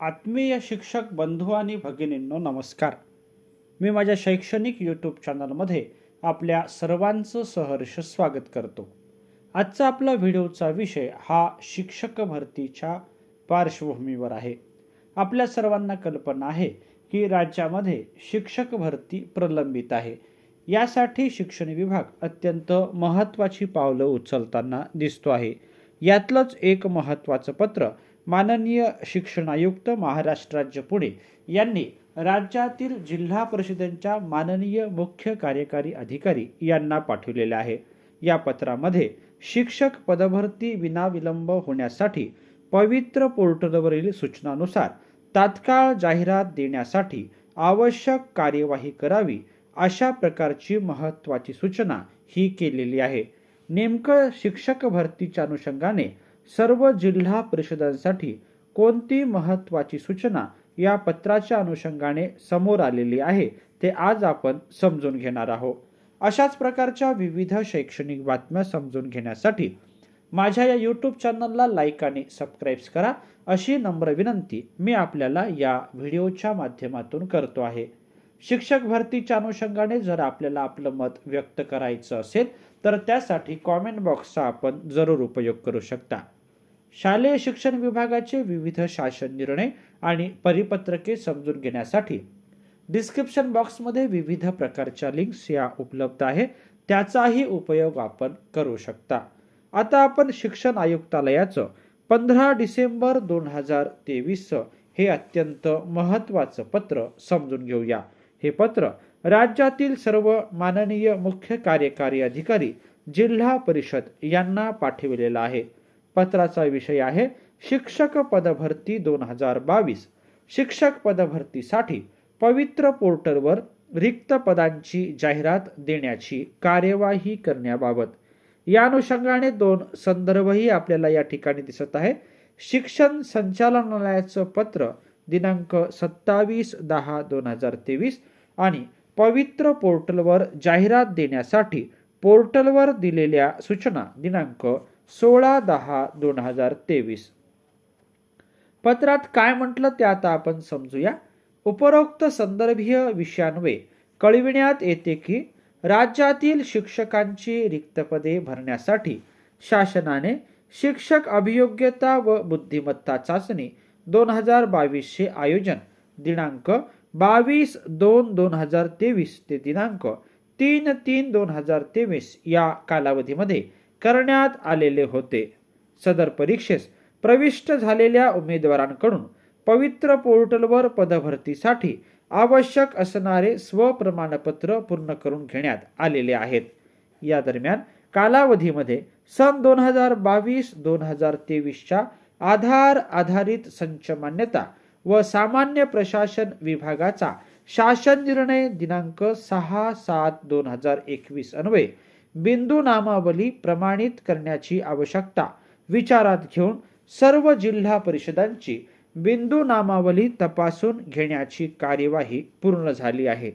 आत्मीय शिक्षक बंधू आणि भगिनींनो नमस्कार. मी माझ्या शैक्षणिक यूट्यूब चॅनलमध्ये आपल्या सर्वांचं सहर्ष स्वागत करतो. आजचा आपला व्हिडिओचा विषय हा शिक्षक भरतीच्या पार्श्वभूमीवर आहे. आपल्या सर्वांना कल्पना आहे की राज्यामध्ये शिक्षक भरती प्रलंबित आहे. यासाठी शिक्षण विभाग अत्यंत महत्त्वाची पावलं उचलताना दिसतो आहे. यातलंच एक महत्त्वाचं पत्र माननीय शिक्षणायुक्त महाराष्ट्र राज्य पुणे यांनी राज्यातील जिल्हा परिषदेच्या माननीय मुख्य कार्यकारी अधिकारी यांना पाठवलेले आहे. या पत्रामध्ये शिक्षक पदभरती विनाविलंब होण्यासाठी पवित्र पोर्टलवरील सूचनानुसार तात्काळ जाहिरात देण्यासाठी आवश्यक कार्यवाही करावी अशा प्रकारची महत्त्वाची सूचना ही केलेली आहे. नेमकं शिक्षक भरतीच्या अनुषंगाने सर्व जिल्हा परिषदांसाठी कोणती महत्त्वाची सूचना या पत्राच्या अनुषंगाने समोर आलेली आहे ते आज आपण समजून घेणार आहोत. अशाच प्रकारच्या विविध शैक्षणिक बातम्या समजून घेण्यासाठी माझ्या या यूट्यूब चॅनलला लाईक आणि सबस्क्राईब्स करा अशी नम्र विनंती मी आपल्याला या व्हिडिओच्या माध्यमातून करतो आहे. शिक्षक भरतीच्या अनुषंगाने जर आपल्याला आपलं मत व्यक्त करायचं असेल तर त्यासाठी कॉमेंट बॉक्सचा आपण जरूर उपयोग करू शकता. शालेय शिक्षण विभागाचे विविध शासन निर्णय आणि परिपत्रके समजून घेण्यासाठी डिस्क्रिप्शन बॉक्समध्ये विविध प्रकारच्या लिंक्स या उपलब्ध आहे. त्याचाही उपयोग आपण करू शकता. आता आपण शिक्षण आयुक्तालयाचं पंधरा डिसेंबर दोन हजार तेवीसचं हे अत्यंत महत्त्वाचं पत्र समजून घेऊया. हे पत्र राज्यातील सर्व माननीय मुख्य कार्यकारी अधिकारी जिल्हा परिषद यांना पाठविलेलं आहे. पत्राचा विषय आहे शिक्षक पदभरती दोन हजार बावीस. शिक्षक पदभरतीसाठी पवित्र पोर्टलवर रिक्त पदांची जाहिरात देण्याची कार्यवाही करण्याबाबत. या अनुषंगाने दोन संदर्भही आपल्याला या ठिकाणी दिसत आहे. शिक्षण संचालनालयाचं पत्र दिनांक सत्तावीस दहा दोन हजार तेवीस आणि पवित्र पोर्टलवर जाहिरात देण्यासाठी पोर्टलवर दिलेल्या सूचना दिनांक सोळा दहा दोन हजार तेवीस. पत्रात काय म्हटलं ते आता आपण समजूया. उपरोक्त संदर्भीय विषयान्वये कळविण्यात येते की राज्यातील शिक्षकांची रिक्त पदे भरण्यासाठी शासनाने शिक्षक अभियोग्यता व बुद्धिमत्ता चाचणी दोन हजार बावीसचे आयोजन दिनांक बावीस दोन दोन हजार तेवीस ते दिनांक तीन तीन दोन हजार तेवीस या कालावधीमध्ये करण्यात आलेले होते. सदर परीक्षेस प्रविष्ट झालेल्या उमेदवारांकडून पवित्र पोर्टलवर पदभरतीसाठी आवश्यक असणारे स्वप्रमाणपत्र पूर्ण करून घेण्यात आलेले आहेत. या दरम्यान कालावधीमध्ये सन दोन हजार बावीस दोन हजार तेवीसच्या आधार आधारित संच मान्यता व सामान्य प्रशासन विभागाचा शासन निर्णय दिनांक सहा सात दोन हजार एकवीस अन्वये बिंदू नामावली प्रमाणित करण्याची आवश्यकता विचारात घेऊन सर्व जिल्हा परिषदांची बिंदू नामावली तपासून घेण्याची कार्यवाही पूर्ण झाली आहे.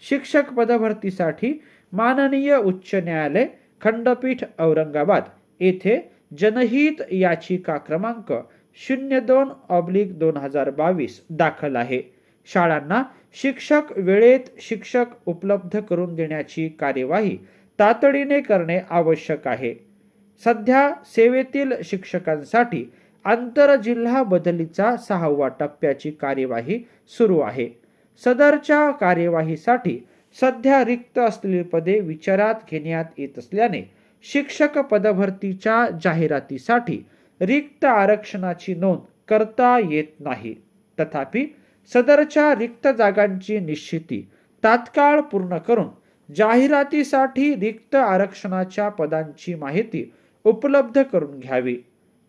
शिक्षक पदभरतीसाठी माननीय उच्च न्यायालय खंडपीठ औरंगाबाद येथे जनहित याचिका क्रमांक शून्य दोन ऑब्लिक दोन हजार बावीस दाखल आहे. शाळांना शिक्षक वेळेत शिक्षक उपलब्ध करून देण्याची कार्यवाही तातडीने करणे आवश्यक आहे. सध्या सेवेतील शिक्षकांसाठी आंतरजिल्हा बदलीचा सहावा टप्प्याची कार्यवाही सुरू आहे. सदरच्या कार्यवाहीसाठी सध्या रिक्त असलेली पदे विचारात घेण्यात येत असल्याने शिक्षक पदभरतीच्या जाहिरातीसाठी रिक्त आरक्षणाची नोंद करता येत नाही. तथापि सदरच्या रिक्त जागांची निश्चिती तात्काळ पूर्ण करून जाहिरातीसाठी रिक्त आरक्षणाच्या पदांची माहिती उपलब्ध करून घ्यावी.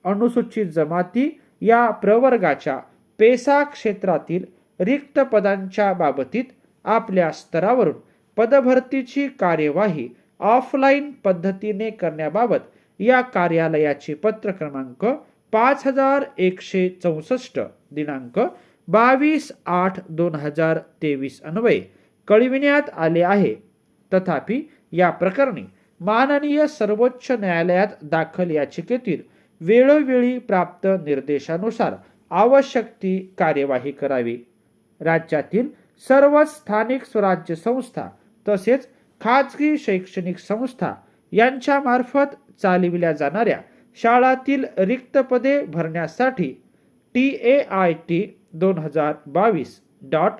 अनुसूचित जमाती या प्रवर्गाच्या पेसा क्षेत्रातील रिक्त पदांच्या बाबतीत आपल्या स्तरावरून पदभरतीची कार्यवाही ऑफलाईन पद्धतीने करण्याबाबत या कार्यालयाचे पत्र क्रमांक पाच हजार एकशे चौसष्ट दिनांक बावीस आठ दोन हजार तेवीस अन्वये कळविण्यात आले आहे. तथापि या प्रकरणी माननीय सर्वोच्च न्यायालयात दाखल याचिकेतील वेळोवेळी प्राप्त निर्देशानुसार आवश्यक ती कार्यवाही करावी. राज्यातील सर्व स्थानिक स्वराज्य संस्था तसेच खाजगी शैक्षणिक संस्था यांच्यामार्फत चालविल्या जाणाऱ्या शाळातील रिक्त पदे भरण्यासाठी टी ए आय टी दोन हजार बावीस dot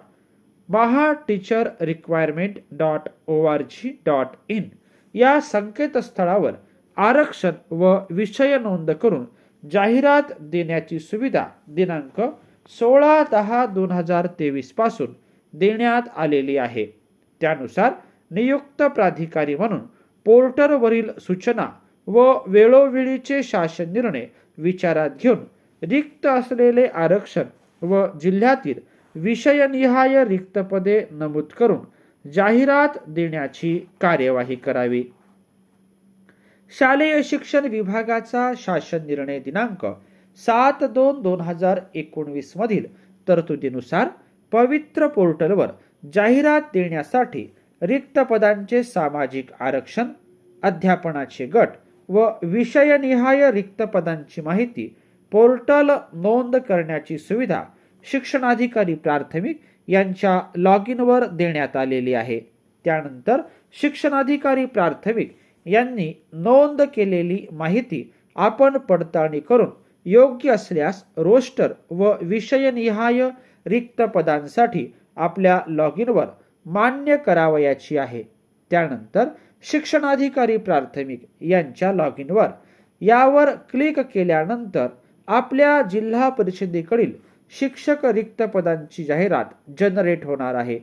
Maha teacher requirement dot O R G dot in या संकेतस्थळावर आरक्षण व विषय नोंद करून जाहिरात देण्याची सुविधा दिनांक सोळा दहा दोन हजार तेवीसपासून देण्यात आलेली आहे. त्यानुसार नियुक्त प्राधिकारी म्हणून पोर्टरवरील सूचना व वेळोवेळीचे शासन निर्णय विचारात घेऊन रिक्त असलेले आरक्षण व जिल्ह्यातील विषयनिहाय रिक्तपदे नमूद करून जाहिरात देण्याची कार्यवाही करावी. शालेय शिक्षण विभागाचा शासन निर्णय दिनांक सात दोन दोन हजार एकोणवीस मधील तरतुदीनुसार पवित्र पोर्टलवर जाहिरात देण्यासाठी रिक्त पदांचे सामाजिक आरक्षण अध्यापनाचे गट व विषयनिहाय रिक्त पदांची माहिती पोर्टल नोंद करण्याची सुविधा शिक्षणाधिकारी प्राथमिक यांच्या लॉग इनवर देण्यात आलेली आहे. त्यानंतर शिक्षणाधिकारी प्राथमिक यांनी नोंद केलेली माहिती आपण पडताळणी करून योग्य असल्यास रोस्टर व विषयनिहाय रिक्त पदांसाठी आपल्या लॉग इनवर मान्य करावयाची आहे. त्यानंतर शिक्षणाधिकारी प्राथमिक यांच्या लॉग इनवर यावर क्लिक केल्यानंतर आपल्या जिल्हा परिषदेकडील शिक्षक रिक्त पदांची जाहिरात जनरेट होणार आहे.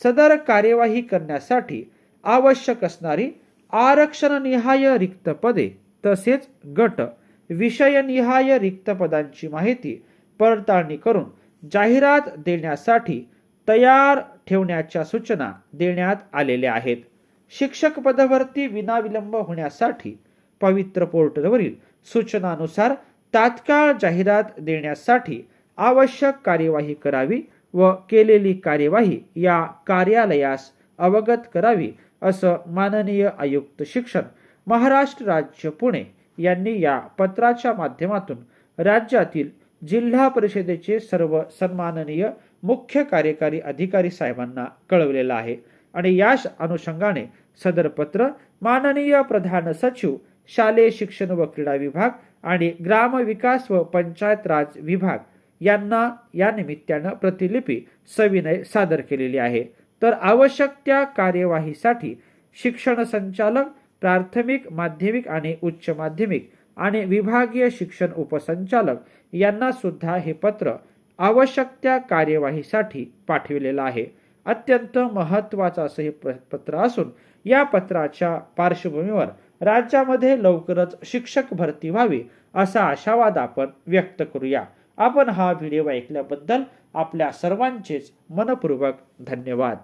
सदर कार्यवाही करण्यासाठी आवश्यक असणारी आरक्षणनिहाय रिक्त पदे तसेच गट विषयनिहाय रिक्त पदांची माहिती पडताळणी करून जाहिरात देण्यासाठी तयार ठेवण्याच्या सूचना देण्यात आलेल्या आहेत. शिक्षक पदभरती विनाविलंब होण्यासाठी पवित्र पोर्टलवरील सूचनानुसार तात्काळ जाहिरात देण्यासाठी आवश्यक कार्यवाही करावी व केलेली कार्यवाही या कार्यालयास अवगत करावी असं माननीय आयुक्त शिक्षण महाराष्ट्र राज्य पुणे यांनी या पत्राच्या माध्यमातून राज्यातील जिल्हा परिषदेचे सर्व सन्माननीय मुख्य कार्यकारी अधिकारी साहेबांना कळवलेलं आहे. आणि या अनुषंगाने सदर पत्र माननीय प्रधान सचिव शालेय शिक्षण व क्रीडा विभाग आणि ग्रामविकास व पंचायत राज विभाग यांना या निमित्तानं प्रतिलिपी सविनय सादर केलेली आहे. तर आवश्यक त्या कार्यवाहीसाठी शिक्षण संचालक प्राथमिक माध्यमिक आणि उच्च माध्यमिक आणि विभागीय शिक्षण उपसंचालक यांना सुद्धा हे पत्र आवश्यक त्या कार्यवाहीसाठी पाठविलेलं आहे. अत्यंत महत्वाचं असं हे पत्र असून या पत्राच्या पार्श्वभूमीवर राज्यामध्ये लवकरच शिक्षक भरती व्हावी असा आशावाद आपण व्यक्त करूया. आपण हा व्हिडिओ ऐकल्याबद्दल आपल्या सर्वांचेच मनपूर्वक धन्यवाद.